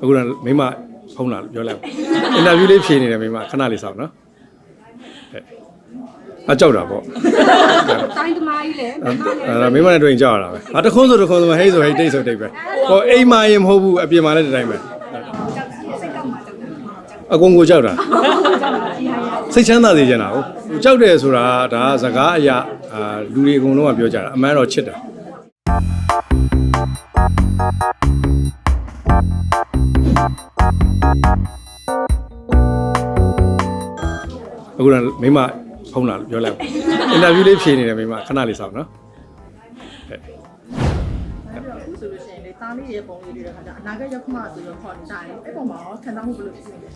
အခုတော့မိမဖုန်းလာလို့ပြောလိုက်အင်တာဗျူးလေးဖြေနေတယ်မိမခဏလေးစောင့်နော်ဟဲ့အကြောက်တာပေါ့တိုင်းသမားကြီးလေအဲ့ဒါမိမနဲ့တွေ့ရင်ကြောက်ရတာပဲအတခွန်းဆိုတခွန်းဆိုဟိတ်ဆိုဟိတ်တိတ်ဆိုတိတ်ပဲဟောအိမ်မာရင်မဟုတ်ဘူးအပြင်မှာလည်းဒီတိုင်းပဲစိတ်ကောက်မှာကြောက်တယ်အကုန်ကိုကြောက်တာစိတ်ချမ်းသာစေချင်တာဟုတ်ကြောက်တယ်ဆိုတာဒါကစကားအရာအာလူတွေအကုန်လုံးကပြောကြတာအမှန်တော့ချစ်တာ အခုတော့မိမဖုန်းလာလို့ပြောလိုက်အင်တာဗျူးလေးဖြေနေတယ်မိမခဏလေးစောင့်နော်အခုဆိုလို့ရှိရင်လေတားလေးရဲ့ပုံလေးတွေတဲ့ခါကျအနာဂတ်ရောက်မှဆိုတော့ခေါ်နေတာလေအဲ့ပုံမှာရောခံစားမှုဘယ်လိုဖြစ်လဲ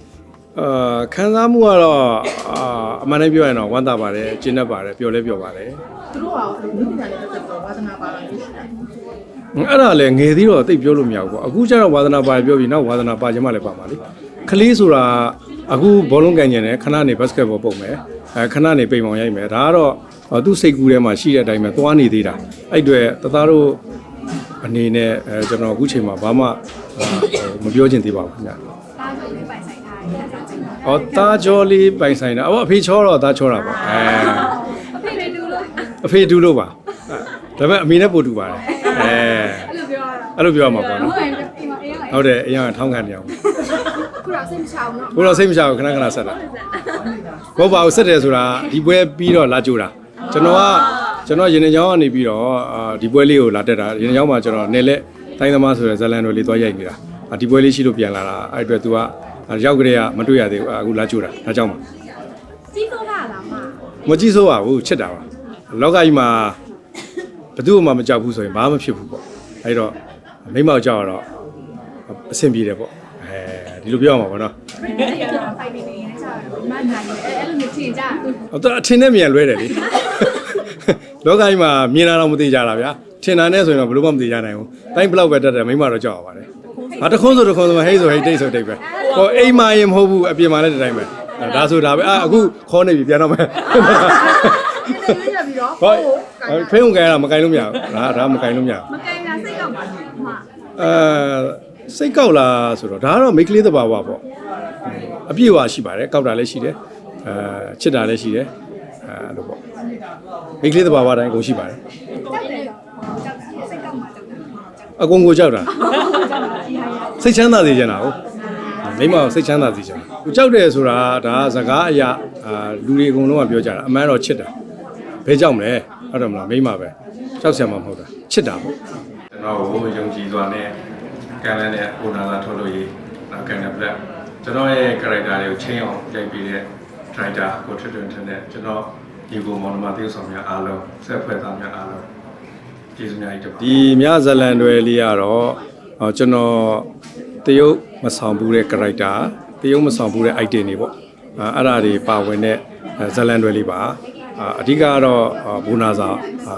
အာခံစားမှုကတော့အာအမှန်တမ်းပြောရင်တော့ဝမ်းသာပါတယ်ကျဉ်းတတ်ပါတယ်ပျော်လဲပျော်ပါတယ်သူတို့ကအဲ့လိုလူပညာနဲ့ပတ်သက်ပြီးဝါသနာပါလာလို့ရှိတယ်အဲ့ဒါလည်းငယ်သေးတော့တိတ်ပြောလို့မရဘူးပေါ့အခုကျတော့ဝါသနာပါတယ်ပြောပြီးနောက်ဝါသနာပါခြင်းမလည်းပါမှာလေကလေးဆိုတာအခုဘောလုံးကန်ကျင်တယ်ခဏနေဘတ်စကတ်ဘောပုံမယ်အဲခဏနေပိန်ပေါင်ရိုက်မယ်ဒါကတော့သူ့စိတ်ကူးထဲမှာရှိတဲ့အတိုင်းပဲသွားနေသေးတာအဲ့အတွေတသားတို့အနေနဲ့အဲကျွန်တော်အခုချိန်မှာဘာမှမပြောချင်သေးပါဘူးခင်ဗျာတားဆိုရင်ပိုင်ဆိုင်ထားတယ် ဆက်ချင်း။အော်တားကြောလေးပိုင်ဆိုင်တာ။အော်အဖေချောတော့တားချောတာပေါ့။အဲအဖေလေးတူလို့အဖေတူလို့ပါ။အဲဒါပေမဲ့အမေနဲ့ပို့တူပါတယ်။အဲအဲ့လိုပြောရတာအဲ့လိုပြောရမှာပေါ့ဟုနော်တ်တယ်အိမ်မှာအေးရ။ဟုတ်တယ်အရင်ကထောင်းခံနေအောင်ခုတော့စိတ်မချအောင်နော်။ဘိုးတော်စိတ်မချဘူးခဏခဏဆက်တာ။ဘောပါအောင်ဆက်တယ်ဆိုတာဒီပွဲပြီးတော့လာကြိုတာ။ကျွန်တော်ကကျွန်တော်ရင်နေချောင်းကနေပြီးတော့အာဒီပွဲလေးကိုလာတက်တာရင်နေချောင်းမှာကျွန်တော်နယ်လက်တိုင်းသမားဆိုတဲ့ဇလန်တွေလေးသွားရိုက်နေတာ။အာဒီပွဲလေးရှိလို့ပြန်လာတာအဲ့အတွက် तू က ရောက်ကြတဲ့ကမတွေ့ရသေးဘူးအခုလာကြိုတာဒါကြောင့်ပါကြီးစိုးတာလားမမကြည့်ဆိုးပါဘူးချစ်တာပါလောကကြီးမှာဘယ်သူမှမကြောက်ဘူးဆိုရင်ဘာမှမဖြစ်ဘူးပေါ့အဲဒီတော့မိမောက်ကြောက်ရတော့အဆင်ပြေတယ်ပေါ့အဲဒီလိုပြောရမှာပေါ့နော်အဲ့ဒါဖိုင်နေနေနေစားမနိုင်ဘူးအဲ့အဲ့လိုမျိုးထင်ကြအတော့အထင်နဲ့မြန်လွဲတယ်လေလောကကြီးမှာမြင်တာတော့မသိကြတာဗျာထင်တာနဲ့ဆိုရင်တော့ဘယ်လိုမှမသိကြနိုင်ဘူးတိုင်းဘလောက်ပဲတက်တယ်မိမတော့ကြောက်ရပါတယ် ဟာတခွန်းဆိုတခွန်းဆိုဟိတ်ဆိုဟိတ်တိတ်ဆိုတိတ်ပဲဟောအိမ်မာရင်မဟုတ်ဘူးအပြင်မှာလည်းဒီတိုင်းပဲဒါဆိုဒါပဲအာအခုခေါ်နေပြီပြန်တော့မယ်အဲ့ဒါရပြီးတော့ဟောဖိုံးကန်ရတာမကင်လို့မရဘူးဒါဒါမကင်လို့မရဘူးမကင်တာစိတ်ကောက်ပါမအဲစိတ်ကောက်လာဆိုတော့ဒါကတော့မိတ်ကလေးတစ်ပါးပါပေါ့အပြည့်အဝရှိပါတယ်ကောက်တာလည်းရှိတယ်အဲချစ်တာလည်းရှိတယ်အဲလိုပေါ့မိတ်ကလေးတစ်ပါးပါတိုင်းအကုန်ရှိပါတယ်ကြောက်တယ်ကြောက်တာစိတ်ကောက်မှာကြောက်တယ်ကြောက်အကုန်ကိုကြောက်တာကြောက်တာဒီဟာရ စိတ်ချမ်းသာစေချင်တာဟုတ်မိမကိုစိတ်ချမ်းသာစေချင်တာကိုကြောက်တယ်ဆိုတာဒါကစကားအရာအာလူတွေအကုန်လုံးကပြောကြတာအမှန်တော့ချစ်တာဘယ်ကြောက်မလဲဟုတ်တယ်မလားမိမပဲကြောက်ဆရာမမဟုတ်တာချစ်တာပေါ့ကျွန်တော်ကိုယုံကြည်စွာနဲ့ကန်လန်းနဲ့ဟိုနာလာထုတ်လို့ရေးနောက်ကန်တဲ့ဘလက်ကျွန်တော်ရဲ့ character တွေကိုချင်းအောင်ရိုက်ပြီးတဲ့ writer ကိုထွတ်ထွတ်ထွန်းတဲ့ကျွန်တော်ဒီကိုမောင်နှမတေးဆောင်များအားလုံးဆက်ဖွဲ့သားများအားလုံးကျေးဇူးများကြီးတင်ပါဒီမြဇလန်တွေလေးကတော့ဟော ကျွန်တော်တရုတ်မဆောင်ဘူးတဲ့ character တရုတ်မဆောင်ဘူးတဲ့ item တွေပေါ့အာအဲ့ဒါတွေပါဝင်တဲ့ဇလန်တွေလေးပါအာအဓိကကတော့ဘူနာစာ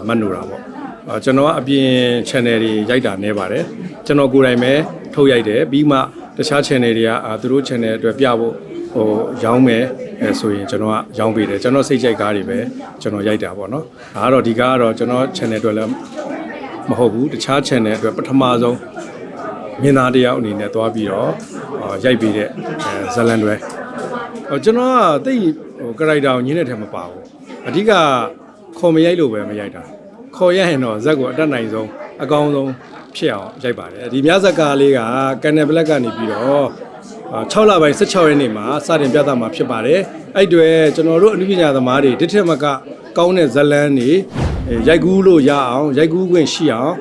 မတ်နိုတာပေါ့အာကျွန်တော်ကအပြင် channel တွေရိုက်တာနေပါတယ်ကျွန်တော်ကိုယ်တိုင်ပဲထုတ်ရိုက်တယ်ပြီးမှတခြား channel တွေကအာသူတို့ channel အတွက်ပြဖို့ဟိုရောင်းမယ်အဲဆိုရင်ကျွန်တော်ကရောင်းပေးတယ်ကျွန်တော်စိတ်ကြိုက်ကားတွေပဲကျွန်တော်ရိုက်တာပေါ့နော်ဒါကတော့ဒီကားကတော့ကျွန်တော် channel အတွက်လည်းမဟုတ်ဘူးတခြား channel အတွက်ပထမဆုံး မြင်သားတယောက်အနေနဲ့သွားပြီးတော့ဟိုရိုက်ပေးတဲ့အဲဇလန်တွေဟိုကျွန်တော်ကတိတ်ဟို character ကိုညင်းတဲ့ထဲမပါဘူးအဓိကခေါ်မရိုက်လို့ပဲမရိုက်တာခေါ်ရရင်တော့ဇက်ကိုအတက်နိုင်ဆုံးအကောင်းဆုံးဖြစ်အောင်ရိုက်ပါတယ်ဒီမြဇက်ကားလေးကကန်နယ်ဘလက်ကနေပြီးတော့6လပိုင်း16ရက်နေ့မှာစတင်ပြသမှာဖြစ်ပါတယ်အဲ့တွေကျွန်တော်တို့အနုပညာသမားတွေတစ်ထက်မကကောင်းတဲ့ဇလန်းတွေရိုက်ကူးလို့ရအောင်ရိုက်ကူးခွင့်ရှိအောင်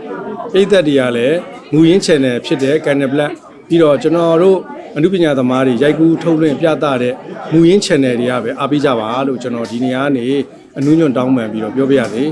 ပြည်သက်တွေကလည်းငူရင်း channel ဖြစ်တဲ့ကန်နယ်ဘလက်ပြီးတော့ကျွန်တော်တို့အနုပညာသမားတွေရိုက်ကူးထုတ်လွှင့်ပြသတဲ့ငူရင်း channel တွေကပဲအားပေးကြပါလို့ကျွန်တော်ဒီနေရာကနေအနုညွန့်တောင်းပန်ပြီးတော့ပြောပြရစေ